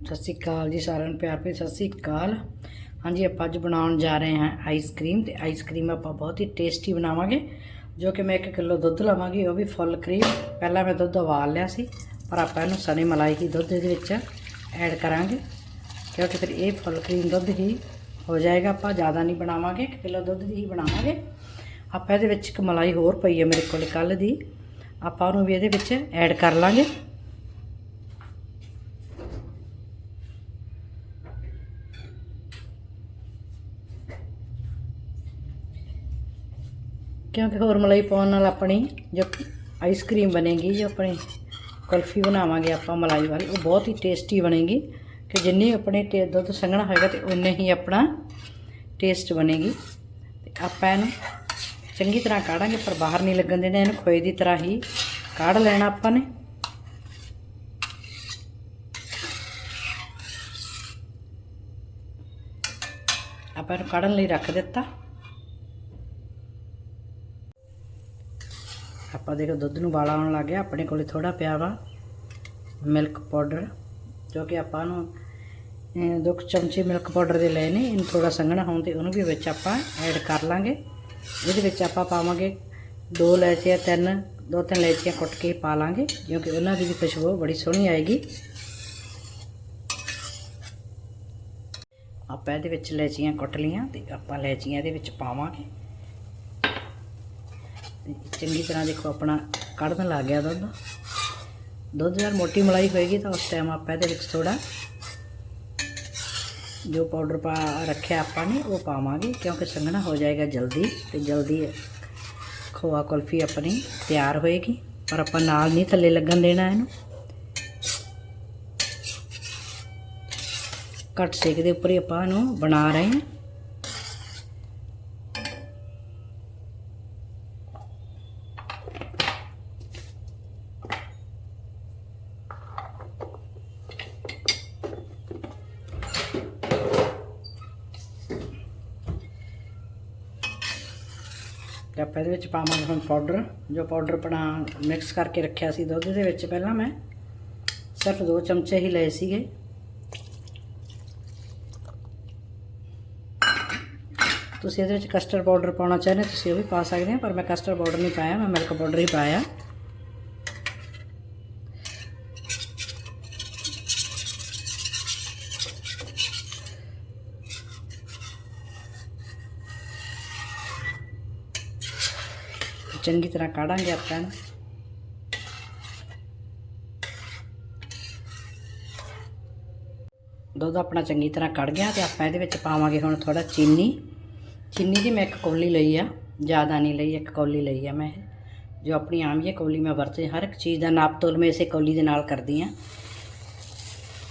ਸਤਿ ਸ਼੍ਰੀ ਅਕਾਲ ਜੀ ਸਾਰਿਆਂ ਨੂੰ, ਪਿਆਰ ਭਰੀ ਸਤਿ ਸ਼੍ਰੀ ਅਕਾਲ। ਹਾਂਜੀ, ਆਪਾਂ ਅੱਜ ਬਣਾਉਣ ਜਾ ਰਹੇ ਹਾਂ ਆਈਸਕ੍ਰੀਮ ਤੇ ਆਈਸਕ੍ਰੀਮ ਆਪਾਂ ਬਹੁਤ ਹੀ ਟੇਸਟੀ ਬਣਾਵਾਂਗੇ, ਜੋ ਕਿ ਮੈਂ 1 ਕਿਲੋ ਦੁੱਧ ਲਵਾਂਗੀ, ਉਹ ਵੀ ਫੁੱਲ ਕਰੀਮ ਪਹਿਲਾਂ ਮੈਂ ਦੁੱਧ ਉਬਾਲ ਲਿਆ ਸੀ, ਪਰ ਆਪਾਂ ਇਹਨੂੰ ਸਣੀ ਮਲਾਈ ਹੀ ਦੁੱਧ ਦੇ ਵਿੱਚ ਐਡ ਕਰਾਂਗੇ, ਕਿਉਂਕਿ ਫਿਰ ਇਹ ਫੁੱਲ ਕਰੀਮ ਦੁੱਧ ਹੀ ਹੋ ਜਾਏਗਾ, ਆਪਾਂ ਜ਼ਿਆਦਾ ਨਹੀਂ ਬਣਾਵਾਂਗੇ 1 ਕਿਲੋ ਦੁੱਧ ਦੀ ਹੀ ਬਣਾਵਾਂਗੇ। ਆਪਾਂ ਇਹਦੇ ਵਿੱਚ ਇੱਕ ਮਲਾਈ ਹੋਰ ਪਈ ਹੈ ਮੇਰੇ ਕੋਲ ਕੱਲ ਦੀ, ਆਪਾਂ ਉਹਨੂੰ ਵੀ ਇਹਦੇ ਵਿੱਚ ਐਡ ਕਰ ਲਾਂਗੇ। ਕਿਉਂਕਿ ਹੋਰ ਮਲਾਈ ਪਾਉਣ ਨਾਲ ਆਪਣੀ ਜੋ ਆਈਸਕ੍ਰੀਮ ਬਣੇਗੀ, ਜੋ ਆਪਣੀ ਕੁਲਫੀ ਬਣਾਵਾਂਗੇ ਆਪਾਂ ਮਲਾਈ ਵਾਲੀ, ਉਹ ਬਹੁਤ ਹੀ ਟੇਸਟੀ ਬਣੇਗੀ ਕਿ ਜਿੰਨੀ ਆਪਣੇ ਟੇ ਦੁੱਧ ਸੰਘਣਾ ਹੋਏਗਾ ਤੇ ਉਨੇ ਹੀ ਆਪਣਾ ਟੇਸਟ ਬਣੇਗੀ। ਤੇ ਆਪਾਂ ਇਹਨੂੰ ਚੰਗੀ ਤਰ੍ਹਾਂ ਕਾੜਾਂਗੇ, ਪਰ ਬਾਹਰ ਨਹੀਂ ਲੱਗਣ ਦੇਣਾ, ਇਹਨੂੰ ਖੋਏ ਦੀ ਤਰ੍ਹਾਂ ਹੀ ਕਾੜ ਲੈਣਾ ਆਪਾਂ ਨੇ। ਆਪਾਂ ਇਹਨੂੰ ਕਾੜਨ ਲਈ ਰੱਖ ਦਿੱਤਾ। ਆਪਾਂ ਦੇਖੋ ਦੁੱਧ ਨੂੰ ਬਾਲਾ ਆਉਣ ਲੱਗ ਗਿਆ, ਆਪਣੇ ਕੋਲੇ ਥੋੜਾ ਪਿਆ ਵਾ ਮਿਲਕ ਪਾਊਡਰ ਜੋ ਕਿ ਆਪਾਂ ਨੂੰ ਦੋ ਕੁ ਚਮਚੇ ਮਿਲਕ ਪਾਊਡਰ ਦੇ ਲਏ ਨੇ, ਇਹਨੂੰ ਥੋੜਾ ਸੰਘਣਾ ਹੋਣ ਤੇ ਉਹਨੂੰ ਵੀ ਵਿੱਚ ਆਪਾਂ ਐਡ ਕਰ ਲਾਂਗੇ। ਇਹਦੇ ਵਿੱਚ ਆਪਾਂ ਪਾਵਾਂਗੇ ਦੋ ਇਲਾਇਚੀਆਂ, ਤਿੰਨ, ਦੋ ਤਿੰਨ ਲੈਚੀਆਂ ਕੁੱਟ ਕੇ ਪਾ ਲਾਂਗੇ ਕਿਉਂਕਿ ਉਹਨਾਂ ਦੀ ਵੀ ਖੁਸ਼ਬੂ ਬੜੀ ਸੋਹਣੀ ਆਏਗੀ। ਆਪਾਂ ਇਹਦੇ ਵਿੱਚ ਲੈਚੀਆਂ ਕੁੱਟ ਲਈਆਂ ਤੇ ਆਪਾਂ ਇਲਾਇਚੀਆਂ ਇਹਦੇ ਵਿੱਚ ਪਾਵਾਂਗੇ। ਚੰਗੀ ਤਰ੍ਹਾਂ ਦੇਖੋ ਆਪਣਾ ਕੱਢਣ ਲੱਗ ਗਿਆ ਦੁੱਧ। ਦੁੱਧ ਯਾਰ ਮੋਟੀ ਮਲਾਈ ਹੋਏਗੀ ਤਾਂ ਉਸ ਟਾਈਮ ਆਪਾਂ ਇਹਦੇ ਵਿੱਚ ਥੋੜਾ ਜੋ ਪਾਊਡਰ ਪਾ ਰੱਖਿਆ ਆਪਾਂ ਨੇ, ਉਹ ਪਾਵਾਂਗੇ ਕਿਉਂਕਿ ਸੰਘਣਾ ਹੋ ਜਾਏਗਾ ਜਲਦੀ ਤੇ ਜਲਦੀ ਖੋਆ ਕੁਲਫੀ ਆਪਣੀ ਤਿਆਰ ਹੋਏਗੀ। ਪਰ ਆਪਾਂ ਨਾਲ ਨਹੀਂ ਥੱਲੇ ਲੱਗਣ ਦੇਣਾ ਇਹਨੂੰ। ਘੱਟ ਸੇਕ ਦੇ ਉੱਪਰ ਹੀ ਆਪਾਂ ਇਹਨੂੰ ਬਣਾ ਰਹੇ ਹਾਂ। ਤੇ ਆਪਾਂ ਇਹਦੇ ਵਿੱਚ ਪਾਵਾਂਗੇ ਹੁਣ ਪਾਊਡਰ ਜੋ ਪਾਊਡਰ ਆਪਣਾ ਮਿਕਸ ਕਰਕੇ ਰੱਖਿਆ ਸੀ ਦੁੱਧ ਦੇ ਵਿੱਚ ਪਹਿਲਾਂ ਮੈਂ, ਸਿਰਫ ਦੋ ਚਮਚੇ ਹੀ ਲਏ ਸੀਗੇ। ਤੁਸੀਂ ਇਹਦੇ ਵਿੱਚ ਕਸਟਰਡ ਪਾਊਡਰ ਪਾਉਣਾ ਚਾਹੁੰਦੇ ਤੁਸੀਂ ਉਹ ਵੀ ਪਾ ਸਕਦੇ ਹੋ, ਪਰ ਮੈਂ ਕਸਟਰਡ ਪਾਊਡਰ ਨਹੀਂ ਪਾਇਆ, ਮੈਂ ਮਿਲਕ ਪਾਊਡਰ ਹੀ ਪਾਇਆ। ਚੰਗੀ ਤਰ੍ਹਾਂ ਕਾੜਾਂਗੇ ਆਪਾਂ ਇਹਨੂੰ। ਦੁੱਧ ਆਪਣਾ ਚੰਗੀ ਤਰ੍ਹਾਂ ਕੜ ਗਿਆ ਤੇ ਆਪਾਂ ਇਹਦੇ ਵਿੱਚ ਪਾਵਾਂਗੇ ਹੁਣ ਥੋੜਾ ਚੀਨੀ। ਚੀਨੀ ਦੀ ਮੈਂ ਇੱਕ ਕੌਲੀ ਲਈ ਆ, ਜ਼ਿਆਦਾ ਨਹੀਂ ਲਈ, ਇੱਕ ਕੌਲੀ ਲਈ ਆ ਮੈਂ। ਇਹ। ਜੋ ਆਪਣੀ ਆਮ ਜਿਹੀ ਕੌਲੀ ਮੈਂ ਵਰਤੇ, ਹਰ ਇੱਕ ਚੀਜ਼ ਦਾ ਨਾਪ ਤੋਲ ਮੈਂ ਇਸੇ ਕੌਲੀ ਦੇ ਨਾਲ ਕਰਦੀ ਆ।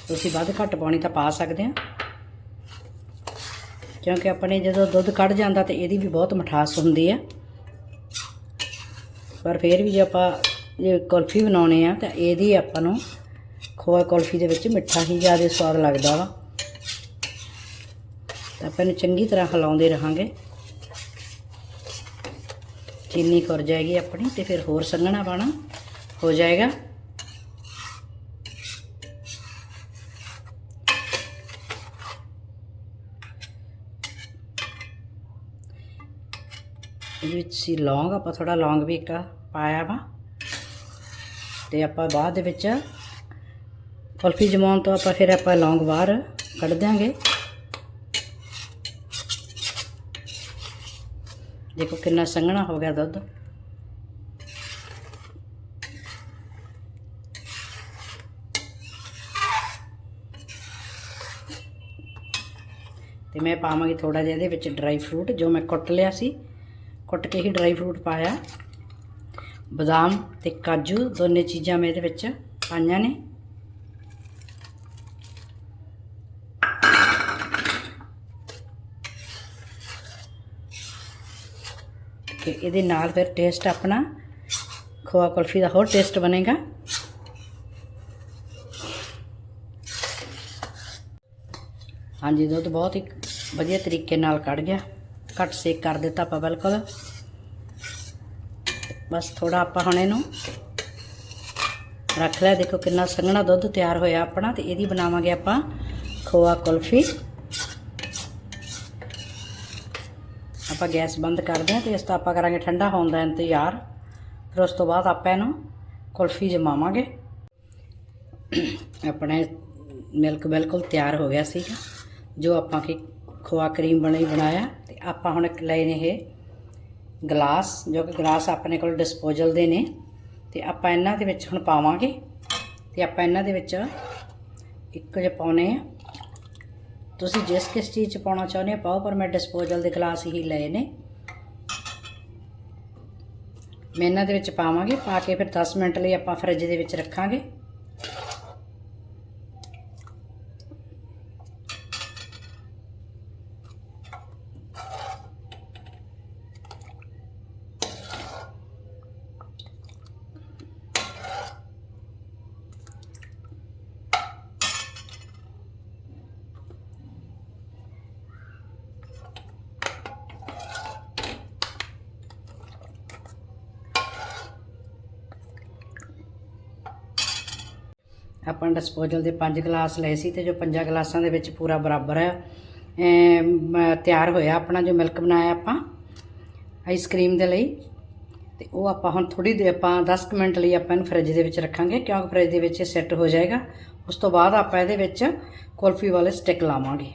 ਤੁਸੀਂ ਵੱਧ ਘੱਟ ਪਾਉਣੀ ਤਾਂ ਪਾ ਸਕਦੇ ਆ। ਕਿਉਂਕਿ ਆਪਣੇ ਜਦੋਂ ਦੁੱਧ ਕੱਢ ਜਾਂਦਾ ਤੇ ਇਹਦੀ ਵੀ ਬਹੁਤ ਮਿਠਾਸ ਹੁੰਦੀ ਆ। ਪਰ ਫਿਰ ਵੀ ਜੇ ਆਪਾਂ ਜੇ ਕੁਲਫੀ ਬਣਾਉਣੇ ਆ ਤਾਂ ਇਹਦੀ ਆਪਾਂ ਨੂੰ ਖੋਆ ਕੁਲਫੀ ਦੇ ਵਿੱਚ ਮਿੱਠਾ ਹੀ ਜ਼ਿਆਦਾ ਸਵਾਦ ਲੱਗਦਾ ਵਾ। ਤਾਂ ਆਪਾਂ ਇਹਨੂੰ ਚੰਗੀ ਤਰ੍ਹਾਂ ਹਿਲਾਉਂਦੇ ਰਹਾਂਗੇ। ਚੀਨੀ ਖੁਰ ਜਾਏਗੀ ਆਪਣੀ ਤੇ ਫਿਰ ਹੋਰ ਸੰਘਣਾ ਪਾਣਾ ਹੋ ਜਾਏਗਾ। ਇਹਦੇ ਵਿੱਚ ਸੀ ਲੌਂਗ ਆਪਾਂ ਥੋੜਾ ਲੌਂਗ ਵੀ ਇੱਕ ਪਾਇਆ ਵਾ। ਤੇ ਆਪਾਂ ਬਾਅਦ ਦੇ ਵਿੱਚ ਕੁਲਫੀ ਜਮਾਉਣ ਤੋਂ ਆਪਾਂ ਫਿਰ ਆਪਾਂ ਲੌਂਗ ਬਾਹਰ ਕੱਢ ਦਿਆਂਗੇ। ਦੇਖੋ ਕਿੰਨਾ ਸੰਘਣਾ ਹੋ ਗਿਆ ਦੁੱਧ। ਤੇ ਮੈਂ ਪਾਵਾਂਗੀ ਥੋੜਾ ਜਿਹਾ ਇਹਦੇ ਵਿੱਚ ਡਰਾਈ ਫਰੂਟ ਜੋ ਮੈਂ ਕੁੱਟ ਲਿਆ ਸੀ। ਕੁੱਟ ਕੇ ਹੀ ਡਰਾਈ ਫਰੂਟ ਪਾਇਆ। ਬਦਾਮ ਤੇ ਕਾਜੂ ਦੋਨੇ ਚੀਜ਼ਾਂ ਮੈਂ ਇਹਦੇ ਵਿੱਚ ਪਾਈਆਂ ਨੇ। ਕਿ ਇਹਦੇ ਨਾਲ ਫਿਰ ਟੇਸਟ ਆਪਣਾ ਖੋਆ ਕੁਲਫੀ ਦਾ ਹੋਰ ਟੇਸਟ ਬਣੇਗਾ। ਹਾਂਜੀ, ਦੁੱਧ ਬਹੁਤ ਹੀ ਵਧੀਆ ਤਰੀਕੇ ਨਾਲ ਕੱਢ ਗਿਆ। ਘੱਟ ਸੇਕ ਕਰ ਦਿੱਤਾ ਆਪਾਂ ਬਿਲਕੁਲ। ਬਸ ਥੋੜਾ ਆਪਾਂ ਹੁਣ ਇਹਨੂੰ ਰੱਖ ਲਿਆ। ਦੇਖੋ ਕਿੰਨਾ ਸੰਘਣਾ ਦੁੱਧ ਤਿਆਰ ਹੋਇਆ ਆਪਣਾ ਤੇ ਇਹਦੀ ਬਣਾਵਾਂਗੇ ਆਪਾਂ ਖੋਆ ਕੁਲਫੀ। ਆਪਾਂ ਗੈਸ ਬੰਦ ਕਰਦੇ ਹਾਂ ਤੇ ਇਸ ਤੋਂ ਆਪਾਂ ਕਰਾਂਗੇ ਠੰਡਾ ਹੋਣ ਦਾ ਇੰਤਜ਼ਾਰ। ਫਿਰ ਉਸ ਤੋਂ ਬਾਅਦ ਆਪਾਂ ਇਹਨੂੰ ਕੁਲਫੀ ਜਮਾਵਾਂਗੇ। ਆਪਣੇ ਮਿਲਕ ਬਿਲਕੁਲ ਤਿਆਰ ਹੋ ਗਿਆ ਸੀਗਾ। ਜੋ ਆਪਾਂ ਕਿ ਖੋਆ ਕਰੀਮ ਬਣੀ, ਬਣਾਇਆ ਤੇ ਆਪਾਂ ਹੁਣ ਇੱਕ ਲਏ ਨੇ ਇਹ ਗਲਾਸ, ਜੋ ਕਿ ਗਲਾਸ ਆਪਣੇ ਕੋਲ ਡਿਸਪੋਜ਼ਲ ਦੇ ਨੇ ਤੇ ਆਪਾਂ ਇਹਨਾਂ ਦੇ ਵਿੱਚ ਹੁਣ ਪਾਵਾਂਗੇ ਤੇ ਆਪਾਂ ਇਹਨਾਂ ਦੇ ਵਿੱਚ ਇੱਕ ਜਿਹਾ ਪਾਉਨੇ ਆ। ਤੁਸੀਂ ਜਿਸ ਕਿਸ ਚੀਜ਼ ਚ ਪਾਉਣਾ ਚਾਹੁੰਦੇ ਹੋ ਪਾਓ, ਪਰ ਮੈਂ ਡਿਸਪੋਜ਼ਲ ਦੇ ਗਲਾਸ ਹੀ ਲਏ ਨੇ। ਮੈਂ ਇਹਨਾਂ ਦੇ ਵਿੱਚ ਪਾਵਾਂਗੇ, ਪਾ ਕੇ ਫਿਰ 10 ਮਿੰਟ ਲਈ ਆਪਾਂ ਫਰਿੱਜ ਦੇ ਵਿੱਚ ਰੱਖਾਂਗੇ। ਆਪਾਂ ਡਿਸਪੋਜ਼ਲ ਦੇ ਪੰਜ ਗਲਾਸ ਲਏ ਸੀ ਤੇ ਜੋ ਪੰਜਾਂ ਗਲਾਸਾਂ ਦੇ ਵਿੱਚ ਪੂਰਾ ਬਰਾਬਰ ਹੈ ਤਿਆਰ ਹੋਇਆ ਆਪਣਾ ਜੋ ਮਿਲਕ ਬਣਾਇਆ ਆਪਾਂ ਆਈਸਕ੍ਰੀਮ ਦੇ ਲਈ। ਤੇ ਉਹ ਆਪਾਂ ਹੁਣ ਥੋੜੀ ਦੇਰ ਆਪਾਂ 10 ਕੁ ਮਿੰਟ ਲਈ ਆਪਾਂ ਇਹਨੂੰ ਫ੍ਰਿਜ ਦੇ ਵਿੱਚ ਰੱਖਾਂਗੇ, ਕਿਉਂਕਿ ਫ੍ਰਿਜ ਦੇ ਵਿੱਚ ਇਹ ਸੈੱਟ ਹੋ ਜਾਏਗਾ। ਉਸ ਤੋਂ ਬਾਅਦ ਆਪਾਂ ਇਹਦੇ ਵਿੱਚ ਕੁਲਫੀ ਵਾਲੇ ਸਟਿਕ ਲਾਵਾਂਗੇ।